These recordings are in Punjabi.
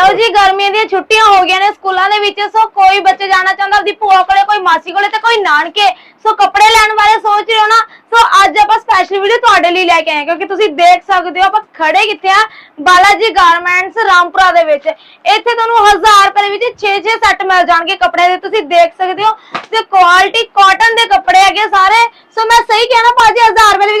ਲਓ ਜੀ, ਗਰਮੀਆਂ ਦੀਆਂ ਛੁੱਟੀਆਂ ਹੋ ਗਈਆਂ ਨੇ ਸਕੂਲਾਂ ਦੇ ਵਿੱਚ, ਸੋ ਕੋਈ ਬੱਚੇ ਜਾਣਾ ਚਾਹੁੰਦਾ ਆਪਦੀ ਭੂਆ ਕੋਲੇ, ਕੋਈ ਮਾਸੀ ਕੋਲੇ ਤੇ ਕੋਈ ਨਾਨਕੇ, ਸੋ ਕੱਪੜੇ ਲੈਣ ਬਾਰੇ ਸੋਚ ਰਹੇ ਹੋ ਨਾ, ਸੋ ਅੱਜ ਆਪਾਂ ਸਪੈਸ਼ਲ ਵੀਡੀਓ ਤੁਹਾਡੇ ਲਈ ਲੈ ਕੇ ਆਏ ਕਿਉਂਕਿ ਤੁਸੀਂ ਦੇਖ ਸਕਦੇ ਹੋ, ਆਪਾਂ ਖੜੇ ਕਿੱਥੇ ਆ ਬਾਲਾਜੀ ਗਾਰਮੈਂਟਸ ਰਾਮਪੁਰਾ ਦੇ ਵਿੱਚ। ਇੱਥੇ ਤੁਹਾਨੂੰ 1000 ਰੁਪਏ ਦੇ ਵਿੱਚ 6-6 ਸੈੱਟ ਮਿਲ ਜਾਣਗੇ ਕੱਪੜੇ ਦੇ, ਤੁਸੀਂ ਦੇਖ ਸਕਦੇ ਹੋ, ਤੇ ਕੁਆਲਿਟੀ ਕਾਟਨ ਦੇ ਕੱਪੜੇ ਹੈਗੇ ਸਾਰੇ। ਸੋ ਮੈਂ ਸਹੀ ਕਿਹਾ ਨਾ ਭਾਜੀ 1000 ਰੁਪਏ ਦੇ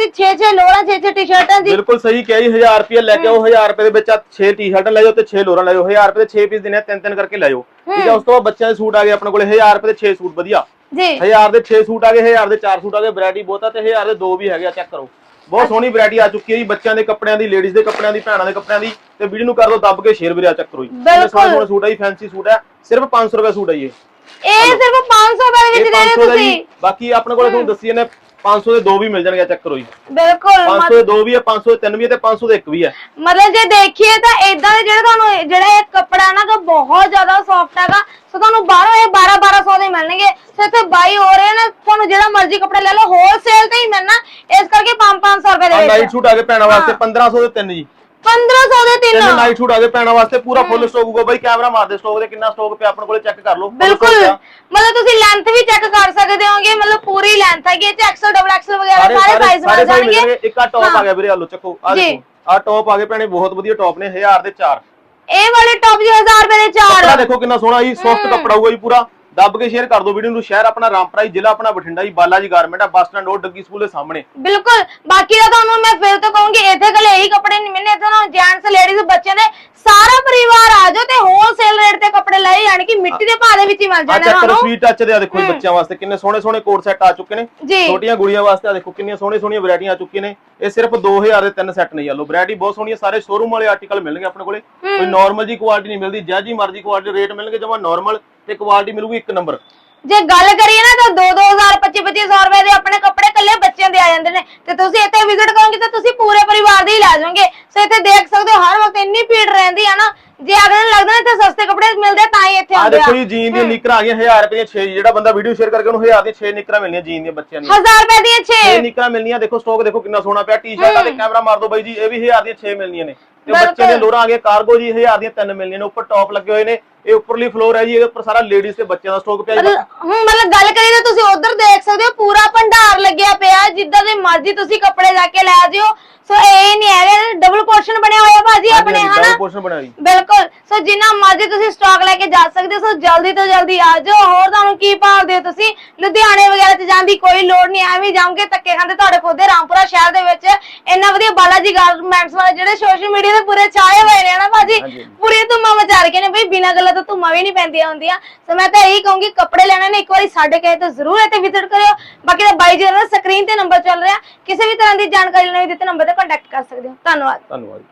ਟੀ-ਸ਼ਰਟਾਂ ਜੀ ਬਿਲਕੁਲ ਸਹੀ ਕਿਹਾ ਜੀ 1000 ਰੁਪਏ ਲੈ ਕੇ ਆਓ 1000 ਰੁਪਏ ਦੇ ਵਿੱਚ 6 ਟੀ-ਸ਼ਰਟਾਂ ਲੈ ਜਾਓ ਤੇ 6 ਲੋਰਾਂ ਲੈ ਜਾਓ 1000 ਰੁਪਏ ਦੇ 6 ਪੀਸ ਆ ਤਿੰਨ ਤਿੰਨ ਕਰਕੇ ਲੈ ਜਾਓ। ਠੀਕ ਹੈ ਉਸ ਤੋਂ ਬਾਅਦ ਬੱਚਿਆਂ ਦੇ ਸੂਟ ਆ ਗਏ ਆਪਣੇ ਕੋਲੇ 1000 ਰੁਪਏ ਦੇ 6 ਸੂਟ ਵਧੀਆ। ਜੀ। 1000 ਦੇ 6 ਸੂਟ ਆ ਗਏ 1000 ਦੇ 4 ਸੂਟ ਆ ਗਏ ਵੈਰਾਈਟੀ ਬਹੁਤ ਆ ਤੇ 1000 ਦੇ ਦੋ ਵੀ ਹੈਗੇ ਆ ਚੈੱਕ ਕਰੋ। ਬਹੁਤ ਸੋਹਣੀ ਵੈਰਾਈਟੀ ਆ ਚੁੱਕੀ ਹੈ ਜੀ ਬੱਚਿਆਂ ਦੇ ਕੱਪੜਿਆਂ ਦੀ ਲੇਡੀਜ਼ ਦੇ ਕੱਪੜਿਆਂ ਦੀ ਭੈਣਾਂ ਦੇ ਕੱਪੜਿਆਂ ਦੀ ਤੇ ਵੀਡੀਓ ਨੂੰ ਕਰ ਦਿਓ ਦੱਬ ਕੇ ਸ਼ੇਅਰ ਵੀਰੇ ਚੈੱਕ ਕਰੋ ਜੀ। ਬਿਲਕੁਲ। ਸੂਟ ਆ ਜੀ ਫੈਂਸੀ ਸੂਟ ਆ ਸਿਰਫ 500 ਰੁਪਏ ਸੂਟ ਆ ਜੀ ਇਹ। ਸਿਰਫ 500 ਰੁਪਏ ਦੇ ਵਿੱਚ ਦੇ ਰਹੇ 500 ਦਾ ਤੁਸੀਂ। ਬਾਕੀ ਆਪਣੇ ਕੋਲੇ ਤੁਹਾਨੂੰ ਦੱਸੀ ਨੇ 500 ਦੇ ਦੋ ਵੀ ਮਿਲ ਜਾਣਗੇ ਚੈੱਕ ਕਰੋ ਜੀ ਬਿਲਕੁਲ 500 ਦੇ ਦੋ ਵੀ ਹੈ 500 ਦੇ ਤਿੰਨ ਵੀ ਹੈ ਤੇ 500 ਦੇ ਇੱਕ ਵੀ ਹੈ। ਮਤਲਬ ਜੇ ਦੇਖੀਏ ਤਾਂ ਇਦਾਂ ਦੇ ਜਿਹੜੇ ਤੁਹਾਨੂੰ ਇਹ- ਜਿਹੜਾ ਇਹ ਕੱਪੜਾ ਨਾ ਕਿ ਬਹੁਤ ਜ਼ਿਆਦਾ ਸੌਫਟ ਹੈਗਾ। ਸੋ ਤੁਹਾਨੂੰ ਬਾਹਰੋਂ ਇਹ 12 1200 ਦੇ ਮਿਲਣਗੇ। ਸੋ ਇੱਥੇ ਬਾਈ ਹੋ ਰਹੇ ਨੇ ਤੁਹਾਨੂੰ ਜਿਹੜਾ ਮਰਜ਼ੀ ਕੱਪੜਾ ਲੈ ਲਓ ਹੋਲਸੇਲ ਤੇ ਹੀ ਮਿਲਣਾ। ਇਸ ਕਰਕੇ 5 500 ਰੁਪਏ ਦੇ ਨਾਈਟ ਵਿੱਚ। ਸੂਟ ਆ ਗਏ ਭੈਣਾਂ ਵਾਸਤੇ 1500 ਦੇ ਤਿੰਨ ਜੀ। 1500 ਦੇ ਤਿੰਨ। ਤਿੰਨ ਨਾਈਟ ਸੂਟ ਆ ਗਏ ਭੈਣਾਂ ਵਾਸਤੇ ਪੂਰਾ ਫੁੱਲ ਸਟਾਕ ਹੋਊਗਾ ਬਾਈ ਕੈਮਰਾ ਮਾਰ ਦੇ ਸਟਾਕ ਦੇ ਕਿੰਨਾ ਸਟਾਕ ਪਿਆ ਆਪਣੇ ਕੋਲੇ ਚੈੱਕ ਕਰ ਲਓ। full ਬਿਲਕੁਲ ਪਿਆ। ਮਤਲਬ ਤੁਸੀਂ ਲੈਂਥ ਵੀ ਚੈੱਕ ਕਰ ਸਕਦੇ ਹੋਗੇ ਮਤਲਬ ਪੂਰੀ ਲੈਂਥ ਹੈਗੀ ਇਹ ਚ ਐਕਸਲ ਡਬਲ ਐਕਸਲ ਵਗੈਰਾ ਸਾਰੇ ਸਾਈਜ਼ ਮਿਲ ਜਾਣਗੇ। ਇੱਕ ਆ ਟੌਪ। ਆ ਗਿਆ ਵੀਰੇ ਆਲੋ ਚੱਕੋ ਆ। ਦੇਖੋ ਆ ਟੌਪ ਆ ਗਏ ਭੈਣੇ ਬਹੁਤ ਵਧੀਆ ਟੌਪ ਨੇ 1000 ਦੇ 4 ਇਹ ਵਾਲੇ ਟੌਪ ਜੀ 1000 ਰੁਪਏ ਦੇ ਕੱਪੜਾ ਚਾਰ ਦੇਖੋ ਕਿੰਨਾ ਸੋਹਣਾ ਜੀ ਸੌਫਟ ਕੱਪੜਾ ਹੋਊਗਾ ਜੀ ਪੂਰਾ। ਦੱਬ ਕੇ ਸ਼ੇਅਰ ਕਰ ਦਿਓ ਵੀਡੀਓ ਨੂੰ ਸ਼ਹਿਰ ਆਪਣਾ ਰਾਮਪੁਰਾ ਜ਼ਿਲ੍ਹਾ ਆਪਣਾ ਬਠਿੰਡਾ ਜੀ ਬਾਲਾ ਜੀ ਗਾਰਮੈਂਟ ਆ bus stand road Daggi school ਦੇ ਸਾਹਮਣੇ। ਬਿਲਕੁਲ ਬਾਕੀ ਦਾ ਤੁਹਾਨੂੰ ਮੈਂ ਫਿਰ ਤੋਂ ਕਹੂੰਗੀ ਇੱਥੇ ਕੱਲੇ ਇਹੀ ਕੱਪੜੇ ਨਹੀਂ ਮਿਲਣੇ ਇੱਥੇ ਤੁਹਾਨੂੰ ਜੈਂਟਸ ਲੇਡੀਜ਼ ਬੱਚਿਆਂ ਦੇ ਸਾਰਾ ਪਰਿਵਾਰ ਆ ਜਾਓ ਤੇ ਯਾਨੀ ਕਿ ਮਿੱਟੀ ਦੇ ਭਾਅ ਦੇ ਵਿੱਚ ਹੀ ਮਿਲ ਜਾਣੇ ਕਰੋ ਤੁਹਾਨੂੰ ਸਵੀਟ ਟੱਚ ਦੇ ਆ ਦੇਖੋ ਜੀ ਬੱਚਿਆਂ ਵਾਸਤੇ। ਕਿੰਨੇ ਸੋਹਣੇ ਸੋਹਣੇ ਕੋਟ ਸੈੱਟ ਆ ਚੁੱਕੇ ਨੇ। ਛੋਟੀਆਂ ਗੁੜੀਆਂ ਵਾਸਤੇ ਆ ਦੇਖੋ ਕਿੰਨੀਆਂ ਸੋਹਣੀਆਂ ਸੋਹਣੀਆਂ ਵੈਰਾਈਟੀਆਂ ਆ ਚੁੱਕੀਆਂ ਨੇ। ਇਹ ਸਿਰਫ 2000 ਦੇ ਤਿੰਨ ਸੈੱਟ ਨੇ ਯਾਲੋ ਵੈਰਾਈਟੀ ਬਹੁਤ ਸੋਹਣੀ ਹੈ ਸਾਰੇ ਸ਼ੋਰੂਮ ਵਾਲੇ ਆਰਟੀਕਲ ਮਿਲਣਗੇ ਆਪਣੇ ਕੋਲੇ। ਕੋਈ ਨਾਰਮਲ ਜੀ ਕੁਆਲਿਟੀ ਨਹੀਂ ਮਿਲਦੀ ਜੈ ਜੀ ਮਰਜ਼ੀ ਕੁਆਲਿਟੀ ਰੇਟ ਮਿਲਣਗੇ ਜਮਾ ਨਾਰਮਲ ਤੇ ਕੁਆਲਿਟੀ ਮਿਲੂਗੀ ਇੱਕ ਨੰਬਰ ਜੇ ਗੱਲ ਕਰੀਏ ਨਾ ਤਾਂ 2-2000 25-2500 ਰੁਪਏ ਦੇ ਆਪਣੇ ਕੱਪੜੇ ਕੱਲੇ ਬੱਚਿਆਂ ਦੇ ਆ ਜਾਂਦੇ ਨੇ। ਤੇ ਤੁਸੀਂ ਇੱਥੇ ਵਿਜ਼ਿਟ ਕਰੋਗੇ ਤਾਂ ਤੁਸੀਂ ਪੂਰੇ ਪਰਿਵਾਰ ਦੇ ਹੀ ਲੈ ਜਾਓਗੇ। ਸੋ ਇੱਥੇ ਦੇਖ ਸਕਦੇ ਹੋ ਹਰ ਵਕਤ ਇੰਨੀ ਭੀੜ ਰਹਿੰਦੀ ਆ ਨਾ ਜੇ ਅਗਲੇ ਨੂੰ ਲੱਗਦਾ ਇੱਥੇ ਸਸਤੇ ਕੱਪੜੇ ਮਿਲਦੇ ਤਾਂ ਹੀ ਇੱਥੇ ਆ ਆਉਂਦੇ ਆ। ਦੇਖੋ ਜੀ ਜੀਨ ਦੀਆਂ ਨਿਕਰਾਂ ਆ ਗਈਆਂ 1000 ਰੁਪਏ ਦੀਆਂ 6 ਜਿਹੜਾ ਬੰਦਾ ਵੀਡੀਓ ਸ਼ੇਅਰ ਕਰਕੇ ਉਹਨੂੰ 1000 ਦੀਆਂ 6 ਨਿਕਰਾਂ ਮਿਲਣੀਆਂ ਜੀਨ ਦੀਆਂ ਬੱਚਿਆਂ ਨੂੰ 1000 ਰੁਪਏ ਦੀਆਂ 6 6 ਨਿਕਰਾਂ ਮਿਲਣੀਆਂ ਦੇਖੋ ਸਟਾਕ ਦੇਖੋ ਕਿੰਨਾ ਸੋਹਣਾ ਪਿਆ ਟੀ-ਸ਼ਰਟਾਂ ਤੇ ਕੈਮਰਾ ਮਾਰ ਦਿਓ ਬਾਈ ਜੀ ਇਹ ਵੀ 1000 ਦੀਆਂ 6 ਮਿਲਣੀਆਂ ਨੇ। ਤੇ ਬੱਚਿਆਂ ਦੀਆਂ ਬਿਲਕੁਲ। ਲੋਰਾਂ ਆ ਕਾਰਗੋ ਜੀ 1000 ਦੀਆਂ ਤਿੰਨ ਮਿਲਣੀਆਂ ਨੇ ਉੱਪਰ ਟੌਪ ਲੱਗੇ ਹੋਏ ਨੇ ਇਹ ਉੱਪਰਲੀ ਫਲੋਰ ਹੈ ਜੀ ਇਹਦੇ ਉੱਪਰ ਸਾਰਾ ਲੇਡੀਜ਼ ਤੇ ਬੱਚਿਆਂ ਦਾ ਸਟਾਕ ਪਿਆ ਜੀ। ਮਤਲਬ ਗੱਲ ਕਰੀਏ ਤਾਂ ਤੁਸੀਂ ਉਧਰ ਦੇਖ ਸਕਦੇ ਹੋ ਪੂਰਾ ਭੰਡਾਰ ਲੱਗਿਆ ਪਿਆ ਜਿੱਦਾਂ ਦੇ ਮਰਜ਼ੀ ਤੁਸੀਂ ਕੱਪੜੇ ਜਾ ਕੇ ਲੈ ਜਿਓ। ਸੋ ਇਹ ਨਹੀਂ ਹੈਗਾ ਡਬਲ ਪੋਰਸ਼ਨ ਬਣਿਆ ਹੋਇਆ ਭਾਜੀ ਆਪਣੇ ਹਨਾ? ਪੋਰਸ਼ਨ ਜੀ। ਬਿਲਕੁਲ। ਸੋ ਜਿੰਨਾ ਮਰਜ਼ੀ ਤੁਸੀਂ ਸਟਾਕ ਲੈ ਕੇ ਜਾ ਸਕਦੇ ਹੋ ਸੋ ਜਲਦੀ ਤੋਂ ਜਲਦੀ ਆ ਜਾਓ। ਹੋਰ ਤੁਹਾਨੂੰ ਕੀ ਭਾਲਦੇ ਹੋ ਤੁਸੀਂ? ਲੁਧਿਆਣੇ ਵਗੈਰਾ ਚ ਜਾਣ ਦੀ ਕੋਈ ਲੋੜ ਨਹੀਂ ਐਵੇਂ ਜਾਓਗੇ ਧੱਕੇ ਖਾਂਦੇ ਤੁਹਾਡੇ ਖੁਦ ਦੇ ਰਾਮਪੁਰਾ ਸ਼ਹਿਰ ਦੇ ਵਿੱਚ। ਇੰਨਾ ਵਧੀਆ ਬਾਲਾਜੀ ਗਾਰਮੈਂਟਸ ਵਾਲੇ ਜਿਹੜੇ ਸੋਸ਼ਲ ਮੀਡੀਆ ਤੇ ਪੂਰੇ ਛਾਏ ਹੋਏ ਨੇ ਨਾ ਭਾਜੀ? ਹਾਂਜੀ। ਪੂਰੀ ਧੁੰਮਾਂ ਮਚਾ ਰਕੇ ਨੇ ਬਈ ਬਿਨਾਂ ਗੱਲਾਂ ਤੋਂ ਧੁੰਮਾਂ ਵੀ ਨਹੀਂ ਪੈਂਦੀਆਂ ਹੁੰਦੀਆਂ। ਸੋ ਮੈਂ ਤਾਂ ਇਹੀ ਕਹੂੰਗੀ ਕੱਪੜੇ ਲੈਣੇ ਨੇ ਇੱਕ ਵਾਰੀ ਸਾਡੇ ਕਹੇ ਤਾਂ ਜ਼ਰੂਰ ਇੱਥੇ ਵਿਜ਼ਿਟ ਕਰਿਓ। ਬਾਕੀ ਤਾਂ ਬਾਈ ਜੀ ਦਾ ਸਕਰੀਨ ਤੇ ਨੰਬਰ ਚੱਲ ਰਿਹਾ। ਕਿਸੇ ਵੀ ਤਰ੍ਹਾਂ ਦੀ ਜਾਣਕਾਰੀ ਲੈਣੀ ਹੋਵੇ ਦਿੱਤੇ ਨੰਬਰ ਤੇ ਕੰਟੈਕਟ ਕਰ ਸਕਦੇ ਹੋ। ਧੰਨਵਾਦ। ਧੰਨਵਾਦ।